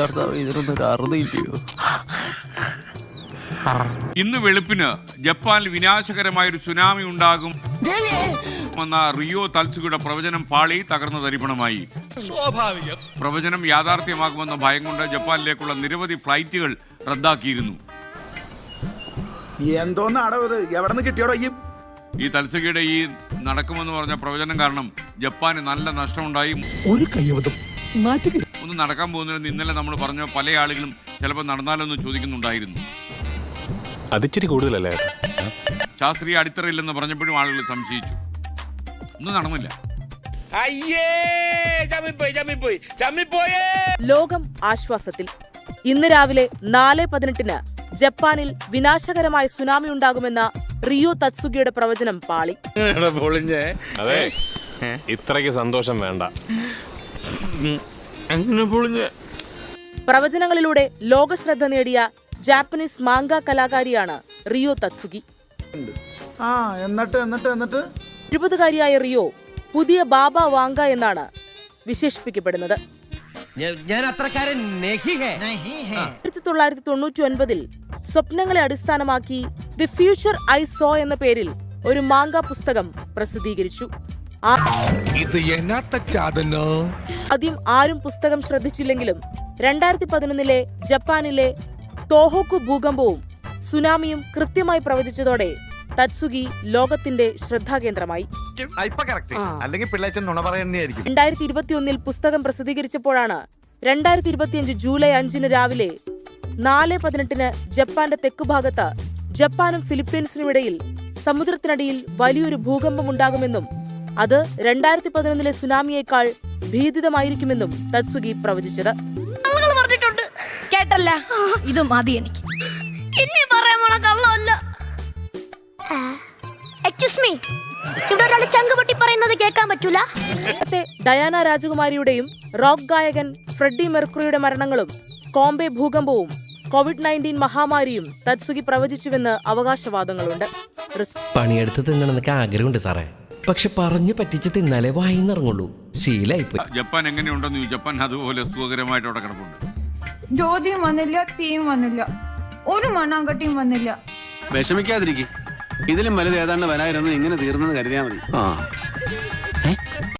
കർത്താവ് ഇതിനൊന്നും ഒരു അറുതില്ലയോ ഇന്ന് വെളുപ്പിന് ജപ്പാനിൽ വിനാശകരമായ ഒരു സുനാമി ഉണ്ടാകും. എന്ന റിയോ തൽസുകയുടെ പ്രവചനം പാളി തകർന്ന തരിപ്പണമായി പ്രവചനം യാഥാർത്ഥ്യമാകുമെന്ന ഭയം കൊണ്ട് ജപ്പാനിലേക്കുള്ള നിരവധി ഫ്ലൈറ്റുകൾ റദ്ദാക്കിയിരുന്നു. എന്തോന്നാടോ ഇത് എവിടെ നിന്ന് കിട്ടിയോടോ ഈ ഈ തൽസുകയുടെ ഈ നടക്കുമെന്ന് പറഞ്ഞ പ്രവചനം കാരണം ജപ്പാന് നല്ല നഷ്ടമുണ്ടായി. ഒരു കയ്യബദ്ധം നാറ്റുക ഒന്ന് നടക്കാൻ പോകുന്നില്ലെന്ന് ഇന്നലെ നമ്മൾ പറഞ്ഞ പല ആളുകളും ചിലപ്പോൾ നടന്നാലെന്ന് ചോദിക്കുന്നുണ്ടായിരുന്നു. അതിച്ചിരി കൂടുതലല്ലേ? ശാസ്ത്രീയ അടിത്തറയില്ലെന്ന് പറഞ്ഞപ്പോഴും ആളുകൾ സംശയിച്ചു. ഒന്നും നടന്നില്ല. അയ്യേ ചമ്മിപ്പോയി ചമ്മിപ്പോയി ചമ്മിപ്പോയേ! ലോകം ആശ്വാസത്തിൽ. ഇന്ന് രാവിലെ നാല് പതിനെട്ടിന് ജപ്പാനിൽ വിനാശകരമായ സുനാമി ഉണ്ടാകുമെന്ന റിയോ തത്സുഗിയുടെ പ്രവചനം പാളി. പൊളിഞ്ഞേ. അതെ ഇത്രയ്ക്ക് സന്തോഷം വേണ്ട. പ്രവചനങ്ങളിലൂടെ ലോകശ്രദ്ധ നേടിയ ജാപ്പനീസ് മാങ്ക കലാകാരിയാണ് റിയോ തത്സുഗി ആ എന്നിട്ട് എന്നിട്ട് എന്നിട്ട്? എഴുപതുകാരിയായ റിയോ പുതിയ ബാബ വാങ്ക എന്നാണ് വിശേഷിപ്പിക്കപ്പെടുന്നത്. ആയിരത്തി തൊള്ളായിരത്തി തൊണ്ണൂറ്റി ഒൻപതിൽ സ്വപ്നങ്ങളെ അടിസ്ഥാനമാക്കി ദി ഫ്യൂച്ചർ ഐ സോ എന്ന പേരിൽ ഒരു മാങ്ക പുസ്തകം പ്രസിദ്ധീകരിച്ചു. ഇത് ആദ്യം ആരും പുസ്തകം ശ്രദ്ധിച്ചില്ലെങ്കിലും രണ്ടായിരത്തി പതിനൊന്നിലെ ജപ്പാനിലെ തോഹോക്കു ഭൂകമ്പവും സുനാമിയും കൃത്യമായി പ്രവചിച്ചതോടെ തത്സുഗി ലോകത്തിന്റെ ശ്രദ്ധാകേന്ദ്രമായി. രണ്ടായിരത്തി ഇരുപത്തിയൊന്നിൽ പുസ്തകം പ്രസിദ്ധീകരിച്ചപ്പോഴാണ് രണ്ടായിരത്തി ഇരുപത്തിയഞ്ച് ജൂലൈ അഞ്ചിന് രാവിലെ നാല് പതിനെട്ടിന് ജപ്പാന്റെ തെക്കുഭാഗത്ത് ജപ്പാനും ഫിലിപ്പീൻസിനുമിടയിൽ സമുദ്രത്തിനടിയിൽ വലിയൊരു ഭൂകമ്പം ഉണ്ടാകുമെന്നും അത് രണ്ടായിരത്തി പതിനൊന്നിലെ സുനാമിയേക്കാൾ ഭീതിതമായിരിക്കുമെന്നും തത്സുഗി പ്രവചിച്ചത്. കേട്ടല്ല. ഇത് മതി എനിക്ക്. ഇനി കള്ളമല്ല. എക്സ്ക്യൂസ് മീ ഇവിടെ ഒരാൾ ചങ്ക് പറയുന്നത് കേൾക്കാൻ പറ്റൂല? നേരത്തെ ഡയാന രാജകുമാരിയുടെയും റോക്ക് ഗായകൻ ഫ്രെഡി മെർക്കുറിയുടെ മരണങ്ങളും കോംബെ ഭൂകമ്പവും കോവിഡ് നയന്റീൻ മഹാമാരിയും തത്സുഖി പ്രവചിച്ചുവെന്ന് അവകാശവാദങ്ങളുണ്ട്. പണിയെടുത്ത് തിന്നണമെന്നൊക്കെ ആഗ്രഹമുണ്ട് സാറേ. പക്ഷെ പറഞ്ഞു പറ്റിച്ച് തിന്നാലേ വായിന്നിറങ്ങുള്ളൂ. ശീലായിപ്പോയി. ജപ്പാൻ എങ്ങനെയുണ്ടെന്ന് ജപ്പാൻ അതുപോലെ സുഖകരമായിട്ട് അവിടെ കിടപ്പുണ്ട്. ജ്യോതിയും വന്നില്ല തീയും വന്നില്ല. ഒരു മണ്ണാങ്കട്ടിയും വന്നില്ല. വിഷമിക്കാതിരിക്കും. ഇതിലും വലുത് ഏതാണ്ട് വരായിരുന്നു ഇങ്ങനെ തീർന്നെന്ന് കരുതിയാൽ മതി.